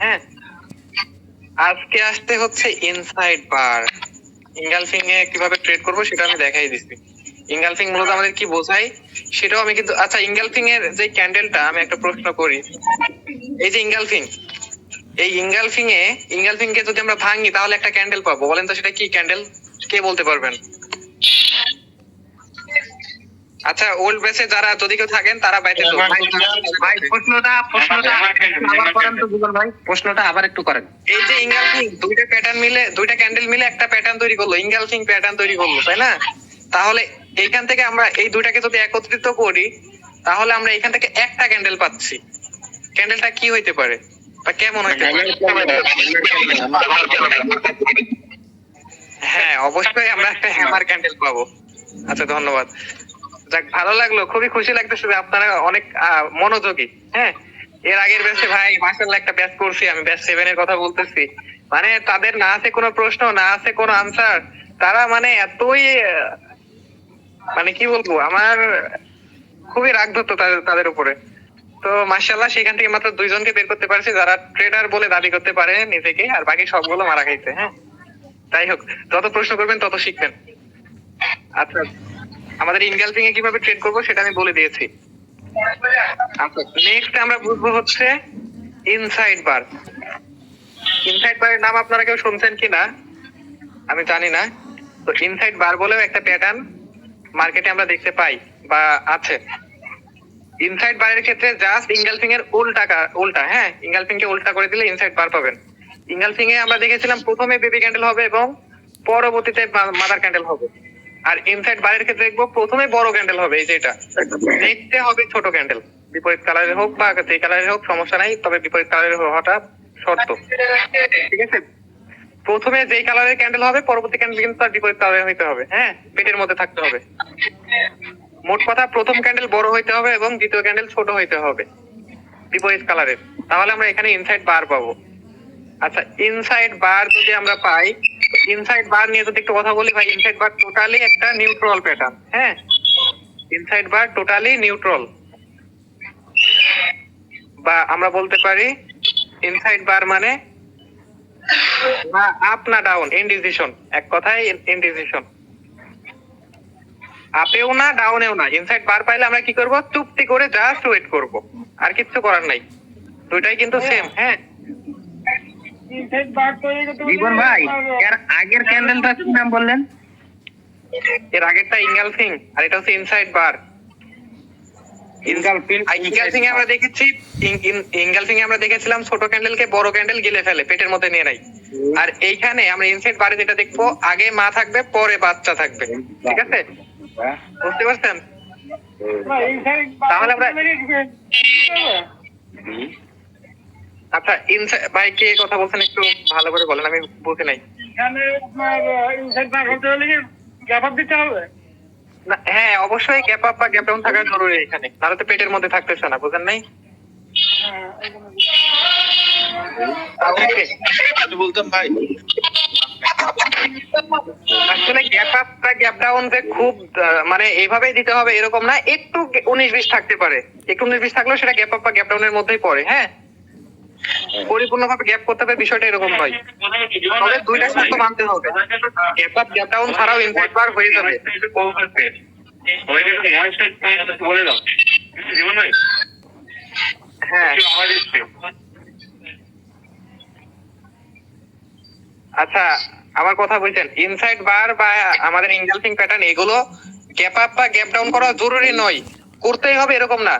হ্যাঁ? আজকে আসতে হচ্ছে ইনসাইড বার ইঙ্গালফিং এ কীভাবে ট্রেড করব সেটা আমি দেখাই দিচ্ছি ইঙ্গালফিং মূলত আমাদের কি বোঝায়, সেটাও আমি কিন্তু আচ্ছা ইঙ্গালফিং এর যে ক্যান্ডেলটা আমি একটা প্রশ্ন করি। এই যে ইঙ্গালফিং এই ইঙ্গালফিং এ ইঙ্গালফিং কে যদি আমরা ভাঙি, তাহলে একটা ক্যান্ডেল পাবো। বলেন তো সেটা কি ক্যান্ডেল কে বলতে পারবেন? আচ্ছা ওল্ড বেসে যারা যদি কেউ থাকেন তারা বাইতে তো ভাই প্রশ্নটা প্রশ্নটা আবার করেন তো গুগল ভাই। প্রশ্নটা আবার একটু করেন। এই যে ইঙ্গালফিং দুইটা প্যাটার্ন মিলে দুইটা ক্যান্ডেল মিলে একটা প্যাটার্ন তৈরি করল। ইঙ্গালফিং প্যাটার্ন তৈরি করল তাই না? তাহলে এইখান থেকে আমরা এই দুইটাকে যদি একত্রিত করি তাহলে আমরা এখান থেকে একটা ক্যান্ডেল পাচ্ছি। ক্যান্ডেলটা কি হইতে পারে? বা কেমন হইতে পারে? হ্যাঁ? অবশ্যই আমরা একটা হ্যামার ক্যান্ডেল পাবো। আচ্ছা ধন্যবাদ। যাক, ভালো লাগল। খুবই খুশি লাগতেছে যে আপনারা অনেক মনোযোগী। হ্যাঁ? এর আগের ব্যাচে ভাই মাসাল্লাহ একটা ব্যাচ করছি আমি ব্যাচ সেভেন এর কথা বলতেছি। মানে তাদের না আছে কোনো প্রশ্ন, না আছে কোনো আনসার তারা মানে এতই মানে কি বলব, আমার খুবই রাগ ধরতো তাদের তাদের উপরে। তো মার্শাল্লাহ সেখান থেকে মাত্র দুইজনকে বের করতে পারছি, যারা ট্রেডার বলে দাবি করতে পারে নিজেকে, আর বাকি সবগুলো মারা খাইছে হ্যাঁ? যাই হোক, যত প্রশ্ন করবেন তত শিখবেন। আচ্ছা। আমাদের ইনগালফিং এ কীভাবে ট্রেড করব সেটা আমি বলে দিয়েছি। আচ্ছা নেক্সট আমরা বুঝব হচ্ছে ইনসাইড বার ইনসাইড বারের নাম আপনারা কেউ শুনছেন কিনা আমি জানি না। তো ইনসাইড বার বলেও একটা প্যাটার্ন মার্কেটে আমরা দেখতে পাই বা আছে। ইনসাইড বারের ক্ষেত্রে জাস্ট ইঙ্গালফিং এর উল্টা উল্টা হ্যাঁ ইঙ্গালফিং কে উল্টা করে দিলে ইনসাইড বার পাবেন। ইঙ্গালফিং এ আমরা দেখেছিলাম প্রথমে বেবি ক্যান্ডেল হবে এবং পরবর্তীতে মাদার ক্যান্ডেল হবে। আর ইনসাইড বারের ক্ষেত্রে দেখব প্রথমে বড় ক্যান্ডেল হবে, এই যে এটা। নেক্সটে হবে ছোট ক্যান্ডেল বিপরীত কালারের হোক বা যে কালারের হোক, সমস্যা নাই, তবে বিপরীত কালারের হওয়াটা শর্ত। ঠিক আছে? প্রথমে যেই কালারের ক্যান্ডেল হবে, পরবর্তী ক্যান্ডেল কিন্তু তার বিপরীত কালারের হইতে হবে হ্যাঁ? পেটের মধ্যে থাকতে হবে। মোট কথা, প্রথম ক্যান্ডেল বড় হইতে হবে এবং দ্বিতীয় ক্যান্ডেল ছোট হইতে হবে, বিপরীত কালারের তাহলে আমরা এখানে ইনসাইড বার পাবো। আচ্ছা ইনসাইড বার যদি আমরা পাই ইনসাইড বার নিয়ে যদি একটু কথা বলি ভাই ইনসাইড বার টোটালি একটা নিউট্রাল প্যাটার্ন হ্যাঁ? ইনসাইড বার টোটালি নিউট্রাল বা আমরা বলতে পারি ইনসাইড বার মানে না আপ না ডাউন ইনডিসিশন এক কথায় ইনডিসিশন আপেও না ডাউনেও না ইনসাইড বার পাইলে আমরা কি করব? চুপটি করে জাস্ট ওয়েট করব আর কিচ্ছু করার নাই। দুইটাই কিন্তু সেম হ্যাঁ? জীবন ভাই এর আগের ক্যান্ডেলটা কি নাম বললেন? এর আগেরটা ইঙ্গালফিং আর এটা হচ্ছে ইনসাইড বার ইঙ্গালফিং আমরা দেখেছি ইঙ্গালফিং আমরা দেখেছিলাম ছোট ক্যান্ডেলকে বড় ক্যান্ডেল গিলে ফেলে পেটের মধ্যে নিয়ে নাই। আর এইখানে আমরা ইনসাইড বারে যেটা দেখব আগে মা থাকবে পরে বাচ্চা থাকবে। ঠিক আছে? বুঝতে পারছেন? তাহলে আমরা আচ্ছা ইনসাইড ভাই কে কথা বলছেন একটু ভালো করে বলেন আমি বুঝি নাই। এখানে আপনার ইনসাইড বার হতে হলে কি গ্যাপ আপ দিতে হবে? না, হ্যাঁ অবশ্যই গ্যাপ আপ বা গ্যাপ ডাউন থাকা জরুরি এখানে। নাহলে তো পেটের মধ্যে থাকতেছে না বুঝেন নাই? হ্যাঁ. বলতাম ভাই। আসলে গ্যাপ আপ বা গ্যাপ ডাউন যে খুব আহ, মানে এইভাবেই দিতে হবে এরকম না একটু উনিশ বিশ থাকতে পারে। একটু উনিশ বিশ থাকলেও সেটা গ্যাপ আপ বা গ্যাপ ডাউনের মধ্যেই পড়ে হ্যাঁ? পরিপূর্ণভাবে গ্যাপ করতে হবে, বিষয়টা এরকম নয় তবে দুইটা শর্ত মানতে হবে। গ্যাপ আপ গ্যাপ ডাউন ছাড়াও ইনসাইড বার হয়ে যাবে। হ্যাঁ। আচ্ছা আমার কথা বলছেন। ইনসাইড বার বা আমাদের ইনগালফিং প্যাটার্ন এগুলো গ্যাপ আপ বা গ্যাপ ডাউন করা জরুরি নয়। করতেই হবে এরকম না।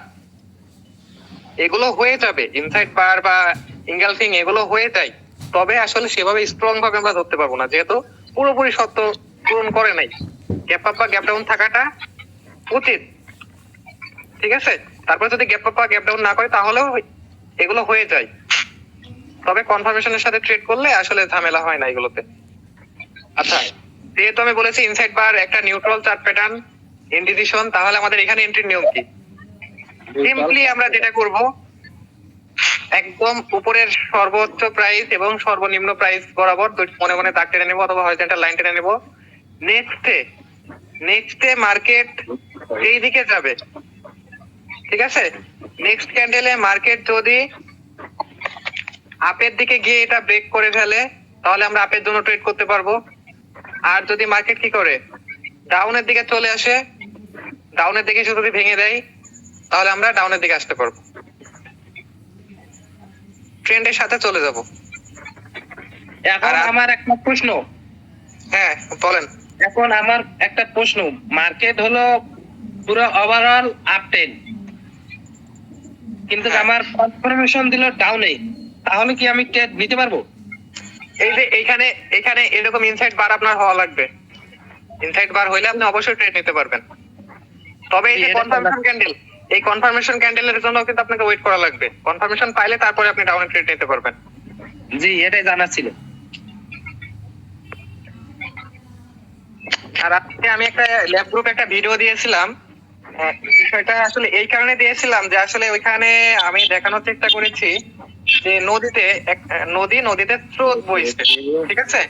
এগুলো হয়ে যাবে। ইনসাইড বার বা ইনগালফিং এগুলো হয়ে যায়। তবে আসলে সেভাবে স্ট্রং ভাবে আমরা ধরতে পারব না। যেহেতু পুরোপুরি সত্য পূরণ করে নাই। গ্যাপ আপ বা গ্যাপ ডাউন থাকাটা উচিত। ঠিক আছে? তারপরে যদি গ্যাপ আপ বা গ্যাপ ডাউন না করে, তাহলেও এগুলো হয়ে যায়। তবে কনফার্মেশনের সাথে ট্রেড করলে আসলে ঝামেলা হয় না এগুলোতে। আচ্ছা যেহেতু আমি বলেছি ইনসাইড বার একটা নিউট্রাল চার্ট প্যাটার্ন ইনডিসিশন তাহলে আমাদের এখানে এন্ট্রির নিয়ম কি? সিম্পলি আমরা যেটা করব, একদম উপরের সর্বোচ্চ প্রাইস এবং সর্বনিম্ন প্রাইস বরাবর মনে মনে দাগ টেনে নেব অথবা হরিজন্টাল লাইন টেনে নেব। নেক্সটে নেক্সটে মার্কেট এই দিকে যাবে। ঠিক আছে? নেক্সট ক্যান্ডেলে মার্কেট যদি আপের দিকে গিয়ে এটা ব্রেক করে ফেলে, তাহলে আমরা আপের জন্য ট্রেড করতে পারব। আর যদি মার্কেট কি করে? ডাউনের দিকে চলে আসে ডাউনের দিকে শুধু ভেঙে দেয়। তাহলে আমরা ডাউনের দিকে আসতে পারব। ট্রেন্ডের সাথে চলে যাব। এখন আমার একটা প্রশ্ন। হ্যাঁ বলেন। এখন আমার একটা প্রশ্ন। মার্কেট হলো পুরো ওভারঅল আপ টেন কিন্তু হ্যাঁ। আমার কনফার্মেশন দিল ডাউনে তাহলে কি আমি ট্রেড নিতে পারব? এই যে এইখানে এখানে এরকম ইনসাইড বার আপনার হওয়া লাগবে। ইনসাইড বার হইলে আপনি অবশ্যই ট্রেড নিতে পারবেন। তবে এই যে কনফার্মেশন ক্যান্ডেল এই কনফার্মেশন ক্যান্ডেলের জন্য কিন্তু আপনাকে ওয়েট করা লাগবে। কনফার্মেশন পাইলে তারপরে আপনি ডাউনে ট্রেড নিতে পারবেন। জি এটাই জানা ছিল। আর আজকে আমি একটা ল্যাব গ্রুপে একটা ভিডিও দিয়েছিলাম। বিষয়টা আসলে এই কারণে দিয়েছিলাম যে আসলে ওইখানে আমি দেখানোর চেষ্টা করেছি যে নদীতে নদী নদীতে স্রোত বইছে ঠিক আছে?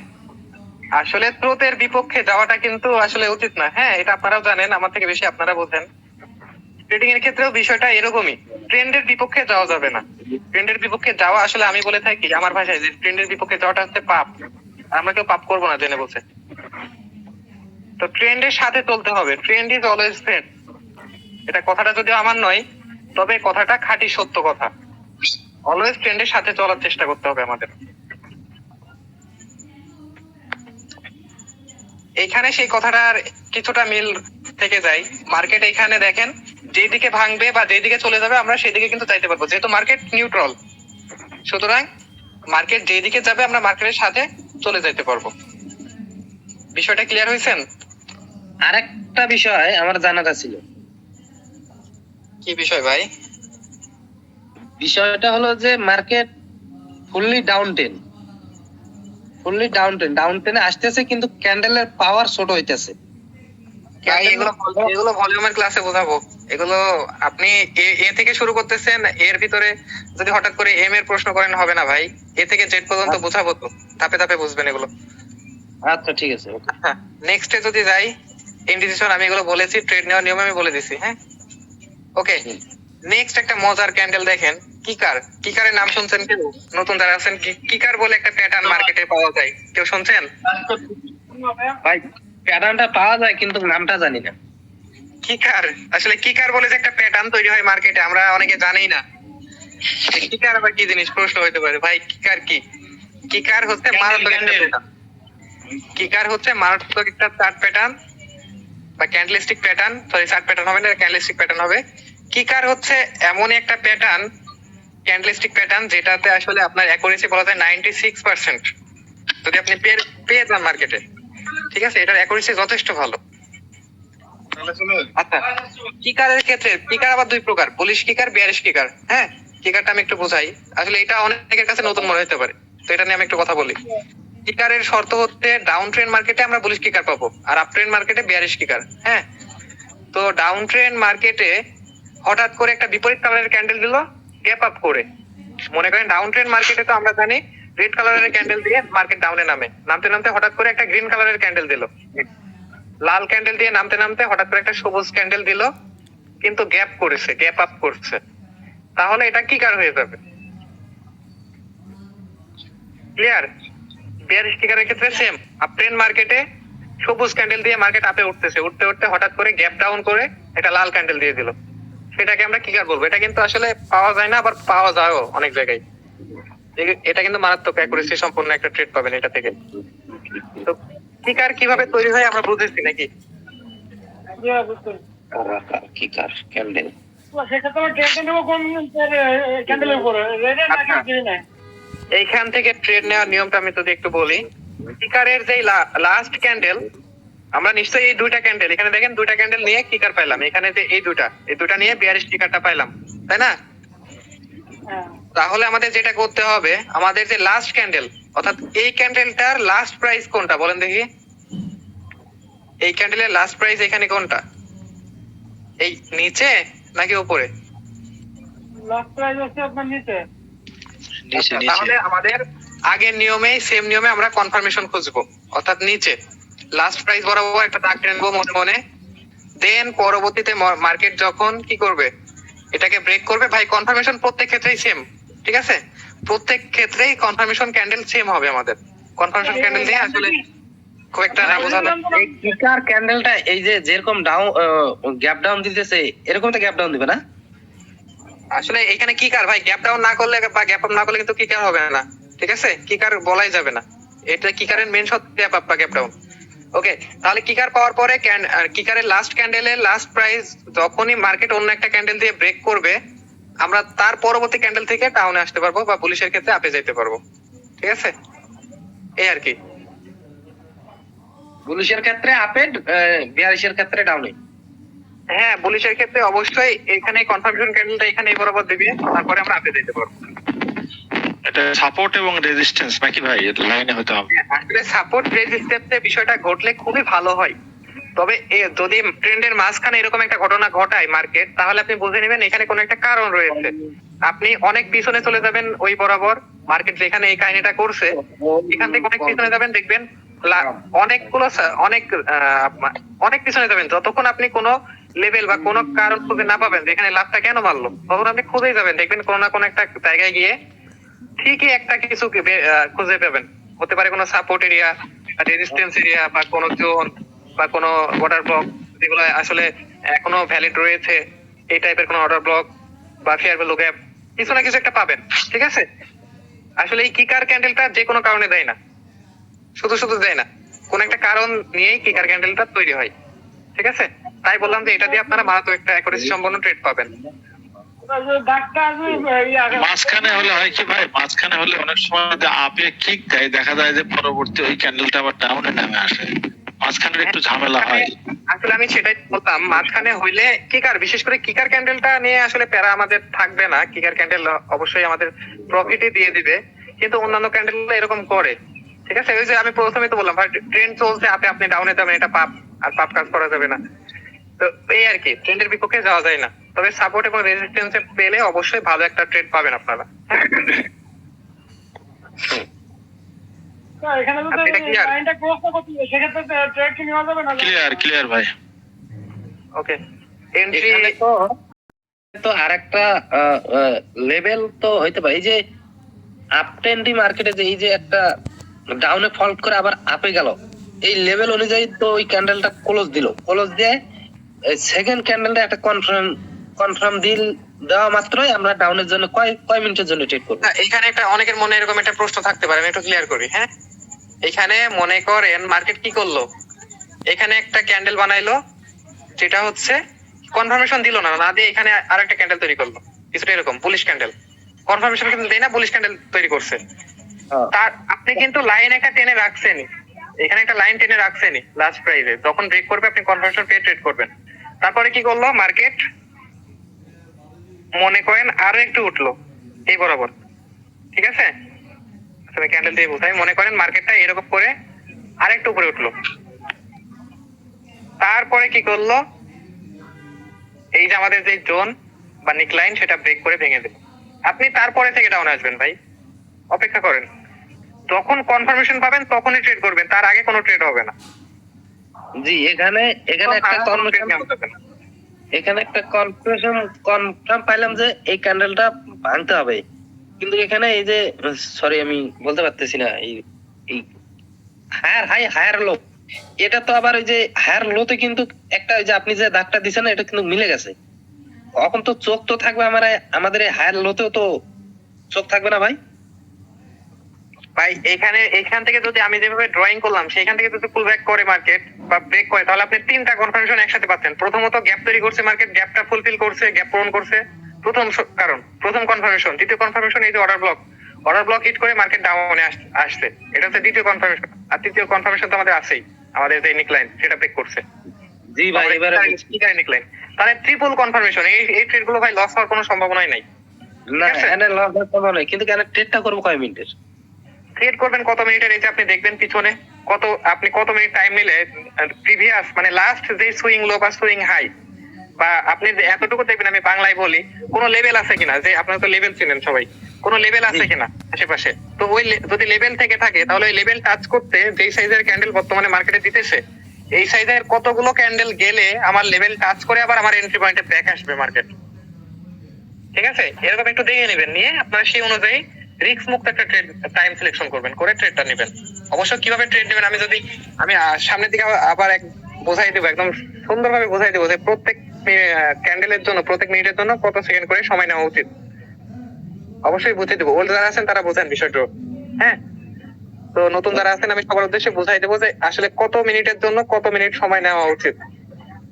আসলে স্রোতের বিপক্ষে যাওয়াটা কিন্তু আসলে উচিত না। হ্যাঁ এটা আপনারাও জানেন আমার থেকে বেশি আপনারা বোঝেন। ট্রেডিং এর ক্ষেত্রেও বিষয়টা এরকমই। ট্রেন্ডের বিপক্ষে যাওয়া যাবে না। ট্রেন্ডের বিপক্ষে যাওয়া আসলে আমি বলে থাকি আমার ভাষায় যে ট্রেন্ডের বিপক্ষে যাওয়াটা হচ্ছে পাপ। আমরা কেউ পাপ করব না, জেনে বলছে। তো ট্রেন্ডের সাথে চলতে হবে। ট্রেন্ড ইজ অলওয়েজ ফ্রেন্ড এটা কথাটা যদিও আমার নয়, তবে কথাটা খাঁটি সত্য কথা। অলওয়েজ ট্রেন্ডের সাথে চলার চেষ্টা করতে হবে আমাদের। এইখানে সেই কথাটার কিছুটা মিল থেকে যায়। মার্কেট এখানে দেখেন যেদিকে ভাঙবে বা যেই দিকে চলে যাবে আমরা সেই দিকে কিন্তু যাইতে পারব। যেহেতু মার্কেট নিউট্রাল সুতরাং মার্কেট যেদিকে যাবে আমরা মার্কেটের সাথে চলে যেতে পারব। বিষয়টা ক্লিয়ার হয়েছেন? আরেকটা বিষয় আমার জানাটা ছিল। কি বিষয় ভাই? বিষয়টা হলো যে market fully down ten fully down down আসতেছে কিন্তু ক্যান্ডেলের পাওয়ার ছোট হইতেছে। এগুলো ভলিউমের ক্লাসে বোঝাবো। এগুলো আপনি এ থেকে শুরু করতেছেন এর ভিতরে যদি হঠাৎ করে এম এর প্রশ্ন করেন হবে না ভাই। এ থেকে জেড পর্যন্ত বোঝাবো তো। ধাপে ধাপে বুঝবেন এগুলো। আচ্ছা ঠিক আছে okay. হ্যাঁ নেক্সটে যদি যাই ইন্ডিসিশন আমি এগুলো বলেছি ট্রেড নেওয়ার নিয়ম আমি বলে দিছি হ্যাঁ? ওকে নেক্সট একটা মজার ক্যান্ডেল দেখেন। কিকার? কিকারের নাম শুনছেন কেউ? নতুন যারা আছেন কি- কিকার বলে একটা প্যাটার্ন মার্কেটে পাওয়া যায়। কেউ শুনছেন? ভাই প্যাটার্নটা পাওয়া যায় কিন্তু নামটা জানি না। কিকার? আসলে কিকার বলে যে একটা প্যাটার্ন তৈরি হয় মার্কেটে আমরা অনেকে জানি না। কিকার আবার কি জিনিস? প্রশ্ন হতে পারে ভাই কিকার কি? কিকার হচ্ছে মারাত্মক একটা প্যাটার্ন কিকার হচ্ছে মারাত্মক একটা চার্ট প্যাটার্ন বা candlestick pattern sorry chart pattern হবে না ক্যান্ডেলিস্টিক প্যাটার্ন হবে। কিকার হচ্ছে এমন একটা প্যাটার্ন ক্যান্ডেলিস্টিক প্যাটার্ন যেটাতে আসলে আপনার অ্যাকুরেসি বলা যায় নাইনটি সিক্স পার্সেন্ট যদি আপনি পেয়ে পেয়ে যান মার্কেটে ঠিক আছে? এটার অ্যাকুরেসি যথেষ্ট ভালো। আচ্ছা কিকারের ক্ষেত্রে কিকার আবার দুই প্রকার পুলিশ কিকার বিয়ারিশ কিকার হ্যাঁ? কিকারটা আমি একটু বোঝাই। আসলে এটা অনেকের কাছে নতুন মনে হতে পারে তো এটা নিয়ে আমি একটু কথা বলি। কিকারের শর্ত হচ্ছে ডাউন ট্রেন মার্কেটে আমরা বুলিশ কিকার পাবো আর আপ ট্রেন মার্কেটে বিয়ারিশ কিকার হ্যাঁ? তো ডাউন ট্রেন মার্কেটে হঠাৎ করে একটা বিপরীত কালারের ক্যান্ডেল দিল গ্যাপ আপ করে। মনে করেন ডাউন ট্রেন মার্কেটে তো আমরা জানি রেড কালারের ক্যান্ডেল দিয়ে মার্কেট ডাউনে নামে। নামতে নামতে হঠাৎ করে একটা গ্রিন কালারের ক্যান্ডেল দিল। লাল ক্যান্ডেল দিয়ে নামতে নামতে হঠাৎ করে একটা সবুজ ক্যান্ডেল দিল। কিন্তু গ্যাপ করেছে গ্যাপ আপ করছে। তাহলে এটা কি কার হয়ে যাবে? ক্লিয়ার বিয়ার স্টিকারের ক্ষেত্রে সেম আপ ট্রেন মার্কেটে সবুজ ক্যান্ডেল দিয়ে মার্কেট আপে উঠতেছে। উঠতে উঠতে হঠাৎ করে গ্যাপ ডাউন করে একটা লাল ক্যান্ডেল দিয়ে দিল। সেটাকে আমরা কি কার বলব? এটা কিন্তু আসলে পাওয়া যায় না আবার পাওয়া যায়ও অনেক জায়গায়। এটা কিন্তু মারাত্মক অ্যাকুরেসি সম্পূর্ণ একটা ট্রেড পাবেন এটা থেকে। তো কিকার কীভাবে তৈরি হয় আমরা বুঝেছি নাকি? ক্যান্ডেল আচ্ছা। গ্রিন এইখান থেকে ট্রেড নেওয়ার নিয়মটা আমি যদি একটু বলি কিকারের যে লাস্ট ক্যান্ডেল আমরা নিশ্চয়ই এই দুইটা ক্যান্ডেল এখানে দেখেন দুইটা ক্যান্ডেল নিয়ে কিকার পাইলাম এখানে যে এই দুইটা এই দুইটা নিয়ে বিয়ারিশ কিকারটা পাইলাম তাই না? হ্যাঁ। তাহলে আমাদের যেটা করতে হবে আমাদের যে লাস্ট ক্যান্ডেল অর্থাৎ এই ক্যান্ডেলটার লাস্ট প্রাইস কোনটা বলেন দেখি। এই ক্যান্ডেলের লাস্ট প্রাইস এখানে কোনটা? এই নিচে নাকি উপরে? লাস্ট প্রাইস হচ্ছে আপনার নিচে। নিচে আচ্ছা, তাহলে আমাদের আগের নিয়মে সেম নিয়মে আমরা কনফার্মেশন খুঁজবো অর্থাৎ নিচে। লাস্ট প্রাইস বরাবর একটা দাগ টেনবো মনে মনে। দেন পরবর্তীতে মার্কেট যখন কি করবে? এটাকে ব্রেক করবে। ভাই কনফার্মেশন প্রত্যেক ক্ষেত্রেই সেম ঠিক আছে? প্রত্যেক ক্ষেত্রেই কনফার্মেশন ক্যান্ডেল সেম হবে আমাদের। কনফার্মেশন ক্যান্ডেল দিয়ে আসলে খুব একটা না বোঝানো এই কিকার ক্যান্ডেলটা এই যে যেরকম ডাউন গ্যাপ ডাউন দিতেছে এরকম তো গ্যাপ ডাউন দিবে না? আসলে এখানে কি কার? ভাই গ্যাপ ডাউন না করলে বা গ্যাপ আপ না করলে কিন্তু কি কার হবে না? ঠিক আছে? কি কার বলাই যাবে না? এটা কি কারের মেন শর্ত গ্যাপ আপ বা গ্যাপ ডাউন ওকে তাহলে কি কার পাওয়ার পরে কি কারের লাস্ট ক্যান্ডেলের লাস্ট প্রাইস যখনই মার্কেট অন্য একটা ক্যান্ডেল দিয়ে ব্রেক করবে, আমরা তার পরবর্তী ক্যান্ডেল থেকে ডাউনে আসতে পারব বা পুলিশের ক্ষেত্রে আপে যেতে পারব। ঠিক আছে? এই আর কি। পুলিশের ক্ষেত্রে আপে বিয়ারিশের ক্ষেত্রে ডাউনে হ্যাঁ পুলিশের ক্ষেত্রে অবশ্যই এখানে কনফার্মেশন ক্যান্ডেলটা এখানে এই বরাবর দিবে, তারপরে আমরা আপে যেতে পারব। এটা সাপোর্ট এবং রেজিস্ট্যান্স নাকি ভাই? লাইনে হতে হবে। আসলে সাপোর্ট বিষয়টা ঘটলে খুবই ভালো হয়। তবে যদি ট্রেন্ডের মাঝখানে এরকম একটা ঘটনা ঘটায় মার্কেট তাহলে আপনি বুঝে নেবেন এখানে একটা কারণ রয়েছে। আপনি অনেক পিছনে চলে যাবেন ওই বরাবর মার্কেট যেখানে এই কাহিনীটা করছে, এখান থেকে অনেক পিছনে যাবেন, দেখবেন অনেকগুলো অনেক অনেক পিছনে যাবেন। যতক্ষণ আপনি কোনো লেভেল বা কোনো কারণ খুঁজে না পাবেন যেখানে লাভটা কেন মারলো তখন আপনি খুঁজেই যাবেন। দেখবেন কোনো না কোনো একটা জায়গায় গিয়ে ঠিকই একটা কিছু খুঁজে পাবেন। হতে পারে কোনো সাপোর্ট এরিয়া রেজিস্ট্যান্স এরিয়া বা কোনো জোন বা কোনো অর্ডার ব্লক যেগুলো আসলে এখনও ভ্যালিড রয়েছে, এই টাইপের কোনো অর্ডার ব্লক বা ফেয়ার ভ্যালু গ্যাপ কিছু না কিছু একটা পাবেন, ঠিক আছে? আসলে এই কিকার ক্যান্ডেলটা যে কোনো কারণে দেয় না। শুধু শুধু দেয় না। কোন একটা কারণ নিয়েই কিকার ক্যান্ডেলটা তৈরি হয়, ঠিক আছে? তাই বললাম যে এটা দিয়ে আপনারা মারাত্মক একটা অ্যাকুরেসি সম্পন্ন ট্রেড পাবেন। মাঝখানে হলে হয় কি ভাই? মাঝখানে হলে অনেক সময় যে দেয় দেখা যায় যে পরবর্তী ওই ক্যান্ডেলটা আবার ডাউনে নামে আসে। একটু ঝামেলা হয়। আসলে আমি সেটাই বলতাম মাঝখানে হইলে কিকার বিশেষ করে কিকার ক্যান্ডেলটা নিয়ে আসলে প্যারা আমাদের থাকবে না। কিকার ক্যান্ডেল অবশ্যই আমাদের প্রফিটই দিয়ে দিবে। কিন্তু অন্যান্য ক্যান্ডেল এরকম করে। ঠিক আছে? ওই যে আমি প্রথমে তো বললাম ট্রেন চলছে আপনি আপনি ডাউনে যাবেন এটা পাপ। আর পাপ কাজ করা যাবে না। তো এই আর কি ট্রেন্ডের বিপক্ষে যাওয়া যায় না। তবে সাপোর্ট এবং রেজিস্ট্যান্স পেলে অবশ্যই ভালো একটা ট্রেড পাবেন আপনারা। এখানে যদি আপনি এটা clear? লাইনটা ক্রস করতে সেক্ষেত্রে ট্রেড কি নেওয়া যাবে না? ক্লিয়ার ক্লিয়ার ভাই। ওকে এন্ট্রি তো তো আরেকটা লেভেল তো হইতে পারে। এই যে আপ ট্রেন্ডি মার্কেটে যে এই যে একটা ডাউনে ফল্ট করে আবার আপে গেল এই লেভেল অনুযায়ী তো ওই ক্যান্ডেলটা ক্লোজ দিল। ক্লোজ দিয়ে সেকেন্ড ক্যান্ডেলটা একটা কনফার্ম কনফার্ম দিল দেওয়া মাত্রই আমরা ডাউনের জন্য কয় কয় মিনিটের জন্য ট্রেড করব? এখানে একটা অনেকের মনে এরকম একটা প্রশ্ন থাকতে পারে আমি একটু ক্লিয়ার করি হ্যাঁ? এখানে মনে করেন মার্কেট কি করল? এখানে একটা ক্যান্ডেল বানাইলো যেটা হচ্ছে কনফার্মেশন দিল না না দিয়ে এখানে আর একটা ক্যান্ডেল তৈরি করল কিছুটা এরকম পুলিশ ক্যান্ডেল কনফার্মেশন কিন্তু দেয় না পুলিশ ক্যান্ডেল তৈরি করছে। তার আপনি কিন্তু লাইন একটা টেনে রাখছেনই। এখানে একটা লাইন টেনে রাখছেনি লাস্ট প্রাইজে যখন ব্রেক করবে, আপনি কনফার্মেশন পেয়ে ট্রেড করবেন। তারপরে কি করল? মার্কেট মনে করেন আরও একটু উঠল। এই বরাবর। ঠিক আছে? ক্যান্ডেল দিয়ে বোঝাই মনে করেন মার্কেটটা এরকম করে আরেকটু উপরে উঠল। তারপরে কি করল? এই যে আমাদের যে জোন বা নিকলাইন সেটা ব্রেক করে ভেঙে দেবে আপনি তারপরে থেকে ডাউন আসবেন ভাই। অপেক্ষা করেন। যখন কনফার্মেশন পাবেন তখনই ট্রেড করবেন। তার আগে কোনো ট্রেড হবে না। জি এখানে এখানে একটা এখানে একটা কনফার্মেশন কনফার্ম পাইলাম যে এই ক্যান্ডেলটা ভাঙতে হবে। কিন্তু এখানে এই যে সরি আমি বলতে পারতেছি না। এই এই হায়ার হাই হায়ার লো এটা তো আবার ওই যে হায়ার লোতে কিন্তু একটা ওই যে আপনি যে দাগটা দিছেন এটা কিন্তু মিলে গেছে। তখন তো চোখ তো থাকবে আমার আমাদের এই হায়ার লোতেও তো চোখ থাকবে না ভাই? ভাই এখানে এখান থেকে যদি আমি যেভাবে ড্রয়িং করলাম সেখান থেকে যদি ফুল ব্যাক করে মার্কেট বা ব্রেক করে তাহলে আপনি তিনটা কনফার্মেশন একসাথে পাচ্ছেন। প্রথমত গ্যাপ তৈরি করছে মার্কেট গ্যাপটা ফুলফিল করছে গ্যাপ পূরণ করছে। প্রথম কারণ প্রথম কনফার্মেশন দ্বিতীয় কনফার্মেশন এই যে order block order block hit করে মার্কেট ডাউনে আসছে। এটা হচ্ছে দ্বিতীয় কনফার্মেশন আর তৃতীয় কনফার্মেশন তো আমাদের আছেই আমাদের যে নিকলাইন সেটা ব্রেক করছে। জি ভাই এবারে নিকলাইন তাহলে ট্রিপল কনফার্মেশন এই এই ট্রেডগুলো ভাই লস হওয়ার কোনো সম্ভাবনাই নাই। না। এখানে লস হওয়ার সম্ভাবনা নেই কিন্তু কেন ট্রেডটা করব কয় মিনিটের? ক্রিয়েট করবেন কত মিনিটের এই যে আপনি দেখবেন পিছনে কত আপনি কত মিনিট টাইম নিলে প্রিভিয়াস মানে লাস্ট যে সুইং লো বা সুইং হাই বা আপনি যে এতটুকু দেখবেন আমি বাংলায় বলি কোন লেভেল আছে কিনা? যে আপনারা তো লেভেল চিনেন সবাই। কোন লেভেল আছে কিনা আশেপাশে? তো ওই যদি লেভেল থেকে থাকে তাহলে ওই লেভেল টাচ করতে যেই সাইজের ক্যান্ডেল বর্তমানে মার্কেটে দিতেছে এই সাইজের কতগুলো ক্যান্ডেল গেলে আমার লেভেল টাচ করে আবার আমার এন্ট্রি পয়েন্টে ব্যাক আসবে মার্কেট ঠিক আছে? এরকম একটু দেখে নেবেন। নিয়ে আপনারা সেই অনুযায়ী রিস্ক মুক্ত একটা ট্রেড টাইম সিলেকশন করবেন, করে ট্রেডটা নেবেন। অবশ্য কীভাবে ট্রেড নেবেন, আমি যদি, আমি সামনের দিকে আবার- এক বোঝাই দেবো, একদম সুন্দরভাবে বোঝাই দেবো যে প্রত্যেক ক্যান্ডেলের জন্য, প্রত্যেক মিনিটের জন্য কত সেকেন্ড করে সময় নেওয়া উচিত। অবশ্যই বুঝে দেবো। ওল্ড যারা আছেন, তারা বোঝেন বিষয়টা। হ্যাঁ? তো নতুন যারা আছেন, আমি সবার উদ্দেশ্যে বুঝাই দেবো যে আসলে কত মিনিটের জন্য কত মিনিট সময় নেওয়া উচিত।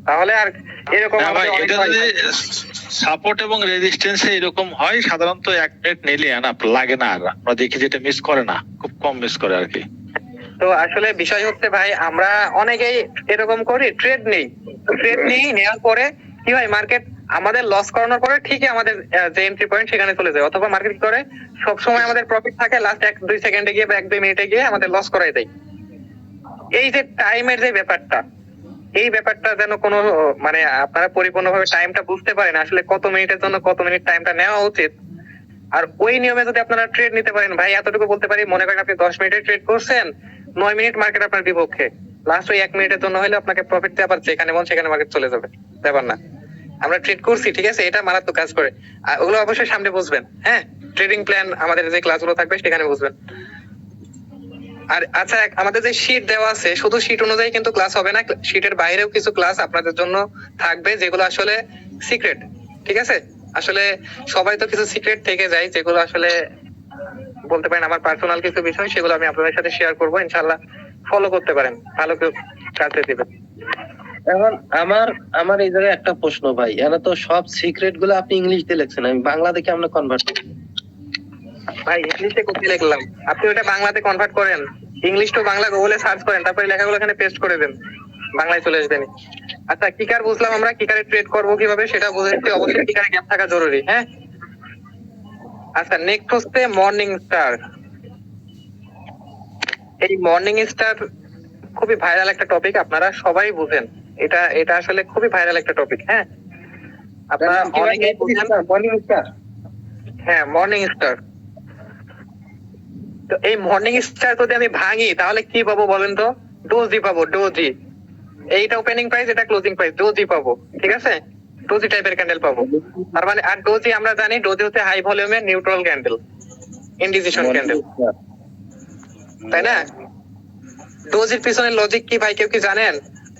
তাহলে আর এরকম আমাদের এটা যদি সাপোর্ট এবং রেজিস্ট্যান্সে এরকম হয় সাধারণত এক মিনিট নিলে লাগে না আর। আমরা দেখি যেটা মিস করে না খুব কম মিস করে আর কি। তো আসলে বিষয় হচ্ছে ভাই আমরা অনেকেই এরকম করি ট্রেড নেই। ট্রেড নেই নেওয়ার পরে কি হয় মার্কেট আমাদের লস করানোর পরে ঠিকই আমাদের যে এন্ট্রি পয়েন্ট সেখানে চলে যায়। অথবা মার্কেট কি করে সব সময় আমাদের প্রফিট থাকে লাস্ট এক দুই সেকেন্ডে গিয়ে বা এক দুই মিনিটে গিয়ে আমাদের লস করাই দেয়। এই যে টাইমের যে ব্যাপারটা এই ব্যাপারটা যেন কোনো মানে আপনারা পরিপূর্ণভাবে টাইমটা বুঝতে পারেন, আসলে কত মিনিটের জন্য কত মিনিট টাইমটা নেওয়া উচিত। আর ওই নিয়মে যদি আপনারা ট্রেড নিতে পারেন, ভাই, এতটুকু বলতে পারি, মনে করেন আপনি দশ মিনিটের ট্রেড করছেন, নয় মিনিট মার্কেট আপনার বিপক্ষে। লাস্ট ওই এক মিনিটের জন্য হলে আপনাকে প্রফিট দিয়ে আবার যেখানে মন সেখানে মার্কেট চলে যাবে। ব্যাপার না। আমরা ট্রেড করছি, ঠিক আছে? এটা মারাত্মক কাজ করে। ওগুলো অবশ্যই সামনে বুঝবেন হ্যাঁ? ট্রেডিং প্ল্যান আমাদের যে ক্লাসগুলো থাকবে সেখানে বুঝবেন। আর আচ্ছা আমাদের যে শীট দেওয়া আছে, শুধু শীট অনুযায়ী কিন্তু ক্লাস হবে না। শীটের বাইরেও কিছু ক্লাস আপনাদের জন্য থাকবে, যেগুলো আসলে সিক্রেট ঠিক আছে? আসলে সবাই তো কিছু সিক্রেট থেকে যায়, যেগুলো আসলে বলতে পারেন আমার পার্সোনাল কিছু বিষয়, সেগুলো আমি আপনাদের সাথে শেয়ার করব ইনশাল্লাহ ফলো করতে পারেন। ভালো কেউ কাজে দিবে। এখন আমার আমার এই জায়গায় একটা প্রশ্ন ভাই এখানে তো সব সিক্রেটগুলো আপনি ইংলিশ দিয়ে লিখছেন, আমি বাংলা দেখে আমরা কনভার্ট ভাই ইংলিশে কোথায় লিখলাম। আপনি ওটা বাংলাতে কনভার্ট করেন। ইংলিশ তো বাংলা গুগলে সার্চ করেন তারপরে লেখাগুলো এখানে পেস্ট করে দেন। বাংলায় চলে আসবেন। আচ্ছা কিকার বুঝলাম আমরা? কিকারে ট্রেড করব কীভাবে সেটা বুঝতে অবশ্যই কিকারে গ্যাপ থাকা জরুরি হ্যাঁ? আচ্ছা নেক্সট হচ্ছে মর্নিং স্টার এই মর্নিং স্টার খুবই ভাইরাল একটা টপিক আপনারা সবাই বুঝেন। এটা এটা আসলে খুবই ভাইরাল একটা টপিক হ্যাঁ? আপনারা অনেকেই বুঝেন মর্নিং স্টার হ্যাঁ মর্নিং স্টার তো এই মর্নিং স্টার যদি আমি ভাঙি তাহলে কি পাবো বলেন তো? ডোজি পাবো ডোজি এইটা ওপেনিং প্রাইস এটা ক্লোজিং প্রাইস ডোজি পাবো ঠিক আছে? ডোজি টাইপের ক্যান্ডেল পাবো। তার মানে আর ডোজি আমরা জানি ডোজি হচ্ছে হাই ভলিউমের নিউট্রাল ক্যান্ডেল ইনডিসিশন ক্যান্ডেল তাই না? ডোজির পিছনে লজিক কি ভাই কেউ কি জানেন?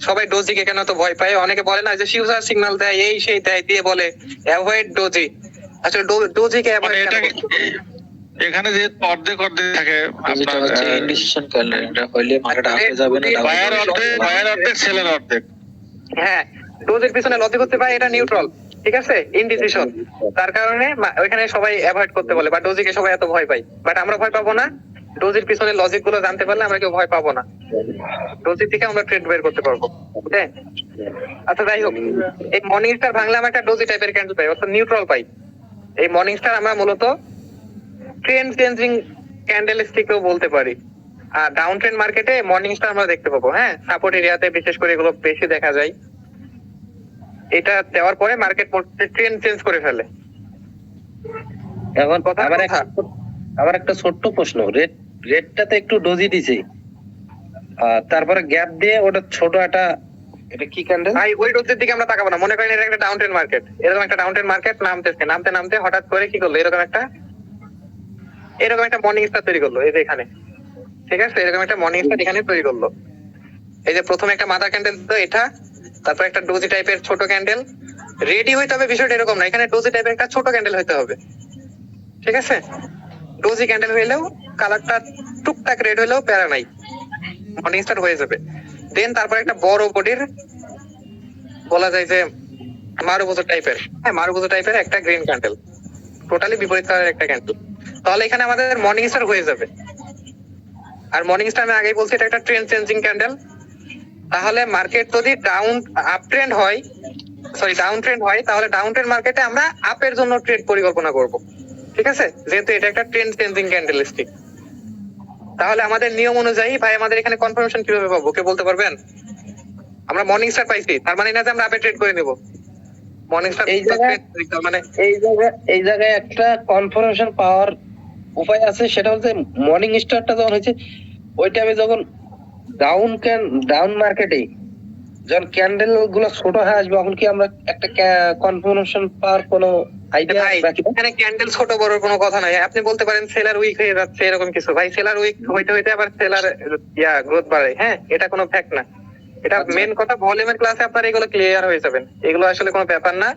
সবাই ডোজিকে কেন তো ভয় পায়? অনেকে বলে না যে ফিউচার সিগন্যাল দেয় এই সেই দেয় দিয়ে বলে অ্যাভয়েড ডোজি আসলে ডোজিকে অ্যাভয়েড এটা এখানে যে অর্ধেক অর্ধেক থাকে আপনার ইনডিসিশন এটা হইলে মার্কেট আপে যাবে না বায়ার অর্ধেক বায়ার অর্ধেক সেলের অর্ধেক। হ্যাঁ ডোজের পিছনে লজিক হচ্ছে ভাই এটা নিউট্রাল ঠিক আছে? ইনডিসিশন তার কারণে ওইখানে সবাই অ্যাভয়েড করতে বলে বা ডোজিকে সবাই এত ভয় পায়। বাট আমরা ভয় পাবো না। ডোজের পিছনে লজিকগুলো জানতে পারলে আমরা কেউ ভয় পাবো না। ডোজি থেকে আমরা ট্রেড বের করতে পারব। হ্যাঁ? আচ্ছা যাই হোক। এই মর্নিং স্টার ভাঙলে আমরা একটা ডোজি টাইপের ক্যান্ডেল পাই অর্থাৎ নিউট্রাল পাই। এই মর্নিং স্টার আমরা মূলত ট্রেন্ড চেঞ্জিং ক্যান্ডেল স্টিকও বলতে পারি। আর ডাউন ট্রেন্ড মার্কেটে মর্নিং স্টার আমরা দেখতে পাবো হ্যাঁ? সাপোর্ট এরিয়াতে বিশেষ করে এগুলো বেশি দেখা যায়। এটা দেওয়ার পরে মার্কেট ট্রেন্ড চেঞ্জ করে ফেলে। এখন কথা আবার একটা আবার একটা ছোট্ট প্রশ্ন রেট রেটটা তো একটু ডোজি দিছে। তারপরে গ্যাপ দিয়ে ওটা ছোট একটা এটা কি ক্যান্ডেল ভাই ওই রোজের দিকে আমরা তাকাবো না। মনে করেন এটা একটা ডাউন ট্রেন্ড মার্কেট এরকম একটা ডাউন ট্রেন্ড মার্কেট নামতেছে। নামতে নামতে হঠাৎ করে কি করল? এরকম একটা এরকম একটা মর্নিং স্টার তৈরি করল, এই যে এখানে। ঠিক আছে? এরকম একটা মর্নিং স্টার এখানে তৈরি করল। এই যে প্রথমে একটা মাদার ক্যান্ডেল তো এটা, তারপর একটা ডোজি টাইপের ছোট ক্যান্ডেল রেডি হইতে হবে বিষয়টা এরকম না, এখানে ডোজি টাইপের একটা ছোট ক্যান্ডেল হইতে হবে। ঠিক আছে? ডোজি ক্যান্ডেল হইলেও কালারটা টুকটাক রেড হইলেও প্যারা নাই। মর্নিং স্টার হয়ে যাবে। দেন তারপর একটা বড় বডির, বলা যায় যে মারুবুজো টাইপের হ্যাঁ মারুবুজো টাইপের একটা গ্রিন ক্যান্ডেল টোটালি বিপরীত কালারের একটা ক্যান্ডেল তাহলে এখানে আমাদের মর্নিং স্টার হয়ে যাবে। আর মর্নিং স্টার আমি আগেই বলছি এটা একটা ট্রেন্ড চেঞ্জিং ক্যান্ডেল তাহলে মার্কেট যদি ডাউন আপ ট্রেন্ড হয় সরি ডাউন ট্রেন্ড হয় তাহলে ডাউন ট্রেন্ড মার্কেটে আমরা আপের জন্য ট্রেড পরিকল্পনা করব। ঠিক আছে? যেহেতু এটা একটা ট্রেন্ড চেঞ্জিং ক্যান্ডেল স্টিক তাহলে আমাদের নিয়ম অনুযায়ী ভাই আমাদের এখানে কনফার্মেশন কীভাবে পাবো? কে বলতে পারবেন? আমরা মর্নিং স্টার পাইছি তার মানে না যে আমরা আপে ট্রেড করে নেব। মর্নিং স্টার এই জায়গায়- মানে এই জায়গায় এই জায়গায় একটা কনফার্মেশন পাওয়ার উপায় আছে সেটা হচ্ছে মর্নিং স্টারটা যখন হয়েছে ওই টাইমে যখন ডাউন ক্যান ডাউন মার্কেটে যখন ক্যান্ডেলগুলো ছোট হয়ে আসবে তখন কি আমরা একটা কনফার্মেশন পাওয়ার কোনো আইডিয়া ভাই এখানে ক্যান্ডেল ছোট বড় কোনো কথা নাই। আপনি বলতে পারেন সেলার উইক হয়ে যাচ্ছে এরকম কিছু। ভাই সেলার উইক হইতে হইতে আবার সেলার ইয়া গ্রোথ বাড়ে। হ্যাঁ এটা কোনো ফ্যাক্ট না। এটা আচ্ছা। মেন কথা ভলিউমের ক্লাসে আপনার এগুলো ক্লিয়ার হয়ে যাবেন। এগুলো আসলে কোনো ব্যাপার না।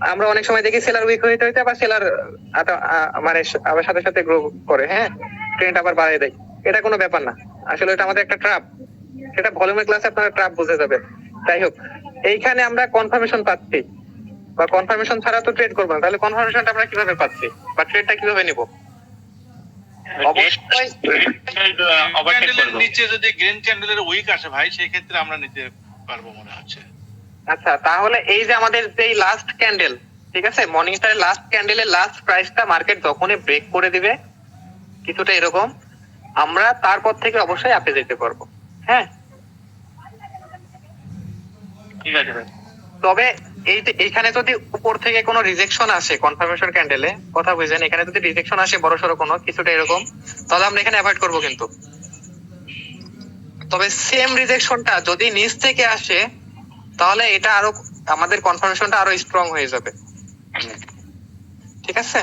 আমরা অনেক সময় দেখি সেলার উইক হইতে হইতে আবার সেলার মানে আবার সাথে সাথে গ্রো করে হ্যাঁ? ট্রেন্ড আবার বাড়িয়ে দেয়। এটা কোনো ব্যাপার না। আসলে এটা আমাদের একটা ট্রাপ সেটা ভলিউমের ক্লাসে আপনারা ট্রাপ বুঝে যাবেন যাই হোক এইখানে আমরা কনফার্মেশন পাচ্ছি। বা কনফার্মেশন ছাড়া তো ট্রেড করব না। তাহলে কনফার্মেশনটা আমরা কীভাবে পাচ্ছি? বা ট্রেডটা কীভাবে নিব? অবশ্যই। ক্যান্ডেলের নিচে যদি গ্রিন ক্যান্ডেলের উইক আসে ভাই সেই ক্ষেত্রে আমরা নিতে পারব মনে হচ্ছে। আচ্ছা তাহলে এই যে আমাদের যে লাস্ট ক্যান্ডেল ঠিক আছে? মর্নিং স্টারের লাস্ট ক্যান্ডেলের লাস্ট প্রাইসটা মার্কেট যখনই ব্রেক করে দিবে কিছুটা এরকম আমরা তারপর থেকে অবশ্যই আপে যেতে পারব। হ্যাঁ? ঠিক আছে তবে এই এইখানে যদি উপর থেকে কোনো রিজেকশন আসে কনফার্মেশন ক্যান্ডেলে কথা বুঝেন এখানে যদি রিজেকশন আসে বড় সড়ো কোনো কিছুটা এরকম তাহলে আমরা এখানে অ্যাভয়েড করব কিন্তু। তবে সেম রিজেকশনটা যদি নিচ থেকে আসে তাহলে এটা আরও আমাদের কনফার্মেশনটা আরও স্ট্রং হয়ে যাবে। ঠিক আছে?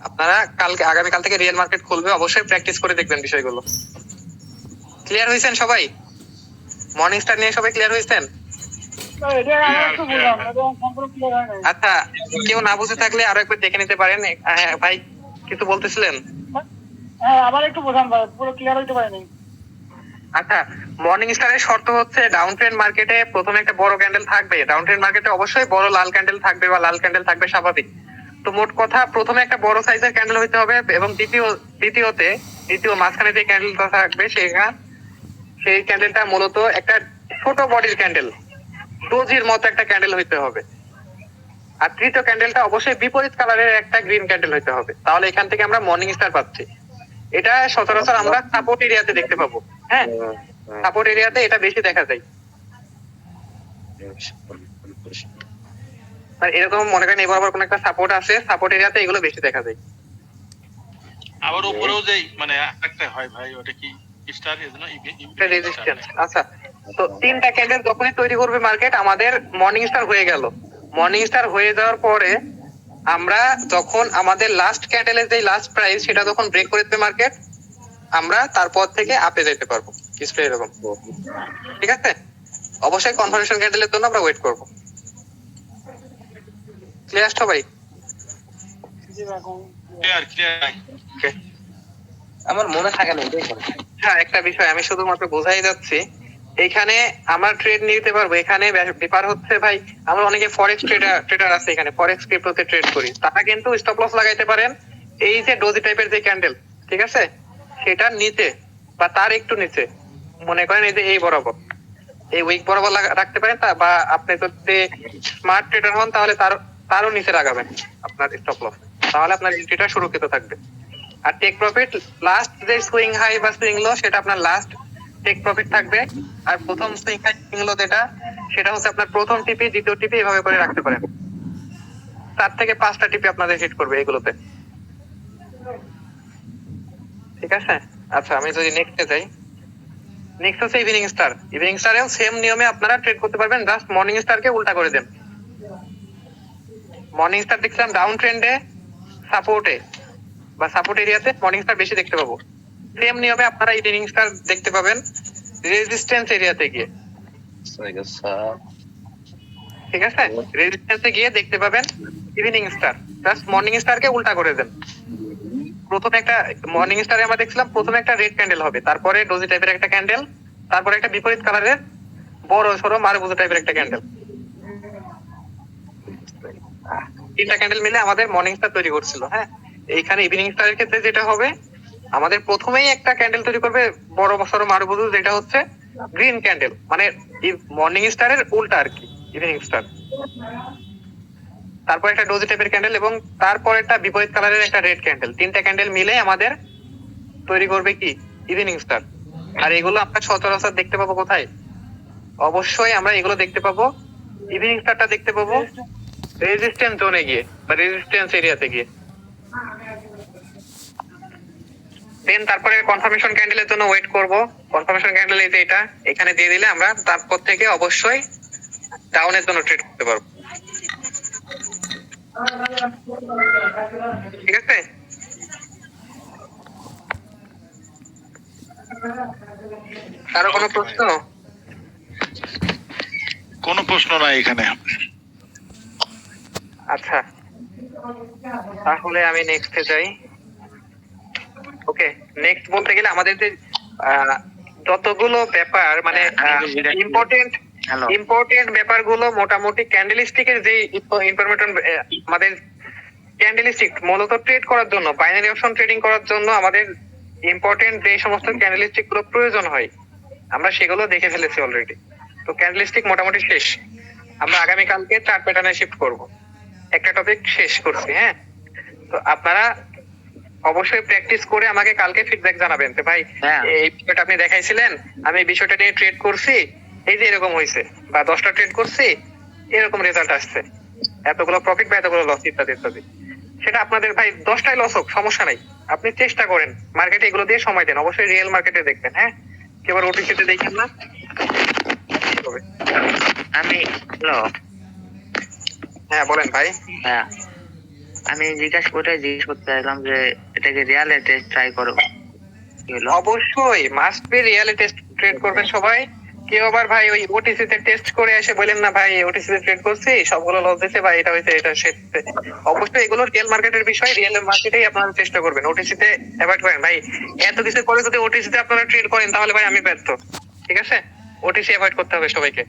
আপনারা কালকে আগামীকাল থেকে রিয়েল মার্কেট খুলবে অবশ্যই প্র্যাকটিস করে দেখবেন বিষয়গুলো। ক্লিয়ার হয়েছেন সবাই? মর্নিং স্টার নিয়ে সবাই ক্লিয়ার হয়েছেন? হয় আচ্ছা কেউ না বুঝে থাকলে আরও একবার দেখে নিতে পারেন। হ্যাঁ, ভাই কিছু বলতেছিলেন? হ্যাঁ আবার একটু বোঝান ভাই পুরো ক্লিয়ার হইতে পারেনি। আচ্ছা মর্নিং স্টারের শর্ত হচ্ছে ডাউন ট্রেন্ড মার্কেটে প্রথমে একটা বড় ক্যান্ডেল থাকবে। ডাউন ট্রেন্ড মার্কেটে অবশ্যই বড় লাল ক্যান্ডেল থাকবে বা লাল ক্যান্ডেল থাকবে স্বাভাবিক। তো মোট কথা প্রথমে একটা বড় সাইজের ক্যান্ডেল হইতে হবে এবং দ্বিতীয় দ্বিতীয়তে দ্বিতীয় মাঝখানে যে ক্যান্ডেলটা থাকবে সেখান সেই ক্যান্ডেলটা মূলত একটা ছোট বডির ক্যান্ডেল ডোজির মতো একটা ক্যান্ডেল হইতে হবে। আর তৃতীয় ক্যান্ডেলটা অবশ্যই বিপরীত কালারের একটা গ্রিন ক্যান্ডেল হইতে হবে। তাহলে এখান থেকে আমরা মর্নিং স্টার পাচ্ছি। এটা সচরাচর আমরা সাপোর্ট এরিয়াতে দেখতে পাবো। হ্যাঁ। সাপোর্ট এরিয়াতে এটা বেশি দেখা যায়। আর এরকম মনে করেন এবার আবার কোন একটা সাপোর্ট আছে সাপোর্ট এরিয়াতে এগুলো বেশি দেখা যায়। আবার উপরেও মানে একটা হয় ভাই ওটা কি? স্টার এজন্য রেজিস্ট্যান্স আচ্ছা। তো তিনটা ক্যান্ডেল যখনই তৈরি করবে মার্কেট আমাদের মর্নিং স্টার হয়ে গেল। মর্নিং স্টার হয়ে যাওয়ার পরে আমরা যখন আমাদের লাস্ট ক্যান্ডেলের যে লাস্ট প্রাইস সেটা যখন ব্রেক করে দেবে মার্কেট আমরা তারপর থেকে আপে যেতে পারব। কিছুটা এরকম। ঠিক আছে? অবশ্যই কনফার্মেশন ক্যান্ডেলের জন্য আমরা ওয়েট করব। ক্লিয়ার সবাই ক্লিয়ার ক্লিয়ার. আমার মনে থাকে না হ্যাঁ একটা বিষয় আমি শুধুমাত্র বোঝাই যাচ্ছি। এখানে আমার ট্রেড নিতে পারব। এখানে ব্যাপ- ব্যাপার হচ্ছে ভাই আমরা অনেকে ফরেক্স ট্রেডার ট্রেডার আছে এখানে ফরেক্স ক্রিপ্টোতে ট্রেড করি। তারা কিন্তু স্টপ লস লাগাইতে পারেন। এই যে ডোজি টাইপের যে ক্যান্ডেল ঠিক আছে? সেটার নিচে বা তার একটু নিচে। মনে করেন এই যে এই বরাবর। এই উইক বরাবর রাখতে পারেন তা, বা আপনি যদি স্মার্ট ট্রেডার হন, তাহলে তার তারও নিচে লাগাবেন আপনার স্টপ লস তাহলে আপনার এন্ট্রিটা সুরক্ষিত থাকবে। আর টেক প্রফিট লাস্ট যে সুইং হাই বা সুইং লো সেটা আপনার লাস্ট টেক প্রফিট থাকবে। আর প্রথম সুইং হাই সুইং লো যেটা, সেটা হচ্ছে আপনার প্রথম টিপি দ্বিতীয় টিপি এভাবে করে রাখতে পারেন। চার থেকে পাঁচটা টিপি আপনাদের হিট করবে এগুলোতে। ঠিক আছে? আচ্ছা আমি যদি নেক্সটে যাই। নেক্সট হচ্ছে ইভিনিং স্টার ইভিনিং স্টারেও সেম নিয়মে আপনারা ট্রেড করতে পারবেন। জাস্ট মর্নিং স্টারকে উল্টা করে দেন। মর্নিং স্টার দেখছিলাম ডাউন ট্রেন্ডে সাপোর্টে বা সাপোর্ট এরিয়াতে মর্নিং স্টার বেশি দেখতে পাবো। সেম নিয়মে আপনারা ইভিনিং স্টার দেখতে পাবেন রেজিস্ট্যান্স এরিয়াতে গিয়ে। ঠিক আছে? রেজিস্ট্যান্সে গিয়ে দেখতে পাবেন ইভিনিং স্টার জাস্ট মর্নিং স্টারকে উল্টা করে দেন। প্রথমে একটা মর্নিং স্টারে আমরা দেখছিলাম, প্রথমে একটা রেড ক্যান্ডেল হবে, তারপরে ডোজি টাইপের একটা ক্যান্ডেল তারপরে একটা বিপরীত কালারের বড় সড়ো মারবুজো টাইপের একটা ক্যান্ডেল তিনটা ক্যান্ডেল মিলে আমাদের মর্নিং স্টার তৈরি করছিল হ্যাঁ? এইখানে ইভিনিং স্টারের ক্ষেত্রে যেটা হবে, আমাদের প্রথমেই একটা ক্যান্ডেল তৈরি করবে বড় সড়ো মারবুজু যেটা হচ্ছে গ্রিন ক্যান্ডেল মানে মর্নিং স্টারের উল্টা আর কি ইভিনিং স্টার তারপর একটা ডোজি টাইপের ক্যান্ডেল এবং তারপর একটা বিপরীত কালারের একটা রেড ক্যান্ডেল তিনটা ক্যান্ডেল মিলে আমাদের তৈরি করবে কি? ইভিনিং স্টার আর এগুলো আমরা সচরাচর দেখতে পাবো কোথায়? অবশ্যই আমরা এগুলো দেখতে পাবো। ইভিনিং স্টারটা দেখতে পাবো রেজিস্ট্যান্স জোনে গিয়ে বা রেজিস্ট্যান্স এরিয়াতে গিয়ে। দেন তারপরে কনফার্মেশন ক্যান্ডেলের জন্য ওয়েট করব। কনফার্মেশন ক্যান্ডেল এই যে এটা, এখানে দিয়ে দিলে আমরা তারপর থেকে অবশ্যই ডাউনের জন্য ট্রেড করতে পারব। ঠিক আছে? কারও কোনো প্রশ্ন? কোনো প্রশ্ন নাই এখানে। আচ্ছা। তাহলে আমি নেক্সটে যাই। ওকে নেক্সট বলতে গেলে আমাদের যে আহ, যতগুলো ব্যাপার মানে ইম্পর্টেন্ট ইম্পর্টেন্ট ব্যাপারগুলো মোটামুটি ক্যান্ডেলস্টিকের যে ইনফরমেশন আমাদের ক্যান্ডেলস্টিক মূলত ট্রেড করার জন্য বাইনারি অপশন ট্রেডিং করার জন্য আমাদের ইম্পর্টেন্ট যে সমস্ত ক্যান্ডেলস্টিকগুলো প্রয়োজন হয় আমরা সেগুলো দেখে ফেলেছি অলরেডি তো ক্যান্ডেলস্টিক মোটামুটি শেষ। আমরা আগামীকালকে চার প্যাটার্নে শিফট করব। একটা টপিক শেষ করছি হ্যাঁ? তো আপনারা অবশ্যই প্র্যাকটিস করে আমাকে কালকে ফিডব্যাক জানাবেন যে ভাই হ্যাঁ। এই বিষয়টা আপনি দেখাইছিলেন আমি এই বিষয়টা নিয়ে ট্রেড করছি এই যে এরকম হয়েছে বা দশটা ট্রেড করছি এরকম রেজাল্ট আসছে। এতগুলো প্রফিট বা এতগুলো লস ইত্যাদি ইত্যাদি। সেটা আপনাদের ভাই দশটাই লস হোক সমস্যা নাই। আপনি চেষ্টা করেন মার্কেটে এগুলো দিয়ে সময় দেন। অবশ্যই রিয়েল মার্কেটে দেখবেন হ্যাঁ? কেবল ওটিসিতে দেখেন না। আমি হ্যালো হ্যাঁ বলেন ভাই। হ্যাঁ। আমি জিজ্ঞাসা করে জিজ্ঞেস করতে চাইলাম যে এটাকে রিয়াল টেস্ট ট্রাই করো? অবশ্যই must be really test trade করবেন সবাই। কেউ আবার ভাই ওই ওটিসি তে টেস্ট করে এসে বলেন না ভাই ওটিসি তে ট্রেড করছি, সবগুলো লস দিতে ভাই এটা হইছে, এটা সেটা অবশ্যই এগুলো রিয়েল মার্কেটের বিষয় রিয়েল মার্কেটেই আপনারা চেষ্টা করবেন। ওটিসি তে অ্যাভয়েড করেন। ভাই, এত কিছু করে যদি ওটিসি তে আপনারা ট্রেড করেন, তাহলে ভাই আমি ব্যর্থ। ঠিক আছে? ওটিসি অ্যাভয়েড করতে হবে সবাইকে।